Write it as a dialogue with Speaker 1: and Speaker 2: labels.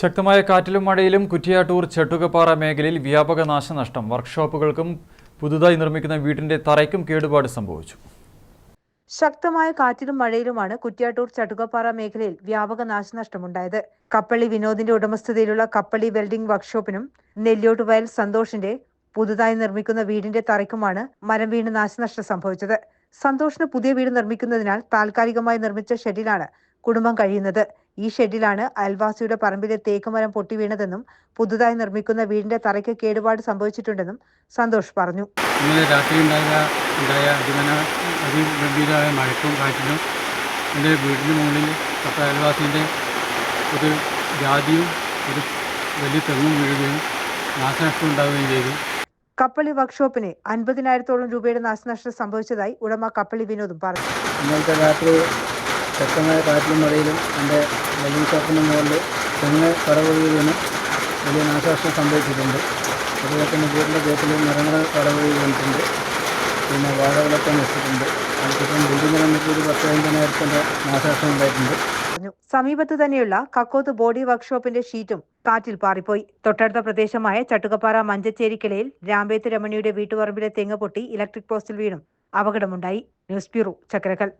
Speaker 1: ശക്തമായ കാറ്റിലും മഴയിലും കുറ്റിയാട്ടൂർ ചെട്ടുകപ്പാറ മേഖലയിൽ വ്യാപക നാശനഷ്ടം. വർക്ക്ഷോപ്പുകൾക്കും പുതുതായി നിർമ്മിക്കുന്ന വീടിന്റെ തറയ്ക്കും കേടുപാട് സംഭവിച്ചു.
Speaker 2: ശക്തമായ കാറ്റിലും മഴയിലുമാണ് കുറ്റിയാട്ടൂർ ചട്ടുകപ്പാറ മേഖലയിൽ വ്യാപക നാശനഷ്ടമുണ്ടായത്. കപ്പള്ളി വിനോദിന്റെ ഉടമസ്ഥതയിലുള്ള കപ്പള്ളി വെൽഡിംഗ് വർക്ക്ഷോപ്പിനും നെല്ലിയോട്ട് വയൽ സന്തോഷിന്റെ പുതുതായി നിർമ്മിക്കുന്ന വീടിന്റെ തറയ്ക്കുമാണ് മരം വീണ് നാശനഷ്ടം സംഭവിച്ചത്. സന്തോഷിന് പുതിയ വീട് നിർമ്മിക്കുന്നതിനാൽ താൽക്കാലികമായി നിർമ്മിച്ച ഷെഡിലാണ് കുടുംബം കഴിയുന്നത്. ഈ ഷെഡിലാണ് അയൽവാസിയുടെ പറമ്പിലെ തേക്കുമരം പൊട്ടി വീണതെന്നും പുതുതായി നിർമ്മിക്കുന്ന വീടിന്റെ തറയ്ക്ക് കേടുപാട് സംഭവിച്ചിട്ടുണ്ടെന്നും സന്തോഷ് പറഞ്ഞു.
Speaker 3: ഇന്നലെ രാത്രി ഉണ്ടായ അതിഗംഭീരമായ മഴക്കും കാറ്റിലും എന്റെ വീടിന് മുകളിൽ തൊട്ട അയൽവാസീന്റെ ഒരു ജാതിയും ഒരു വലിയ തെങ്ങും വീഴുകയും നാശനഷ്ടം ഉണ്ടാവുകയും ചെയ്തു.
Speaker 2: കപ്പളി വർക്ക്ഷോപ്പിന് അൻപതിനായിരത്തോളം രൂപയുടെ നാശനഷ്ടം സംഭവിച്ചതായി ഉടമ കപ്പളി വിനോദും പറഞ്ഞു.
Speaker 4: ഇന്നലത്തെ രാത്രി ശക്തമായ കാറ്റിലും മഴയിലും എന്റെ വെള്ളിങ് ഷോപ്പിന് മുകളിൽ തെങ്ങ് കടകൊഴി വീണ് വലിയ നാശനഷ്ടം സംഭവിച്ചിട്ടുണ്ട്. അതുപോലെ തന്നെ വീടിന്റെ ഗേറ്റിൽ മരങ്ങൾ കടകൊഴി വീണിട്ടുണ്ട് പിന്നെ വാഴകളൊക്കെ നശിച്ചിട്ടുണ്ട്. അതിപ്പം ബിൽഡിങ്ങിന് നമുക്ക് ഒരു പത്ത് അമ്പതിനായിരത്തിന്റെ നാശനഷ്ടം ഉണ്ടായിട്ടുണ്ട്.
Speaker 2: സമീപത്ത് തന്നെയുള്ള കക്കോത്ത് ബോഡി വർക്ക്ഷോപ്പിന്റെ ഷീറ്റും കാറ്റിൽ പാറിപ്പോയി. തൊട്ടടുത്ത പ്രദേശമായ ചട്ടുകപ്പാറ മഞ്ചച്ചേരിക്കിളയിൽ രാമ്പേത്ത് രമണിയുടെ വീട്ടുപറമ്പിലെ തെങ്ങ് പൊട്ടി ഇലക്ട്രിക് പോസ്റ്റിൽ വീണും. അപകടമുണ്ടായി. News bureau Chakkarakkal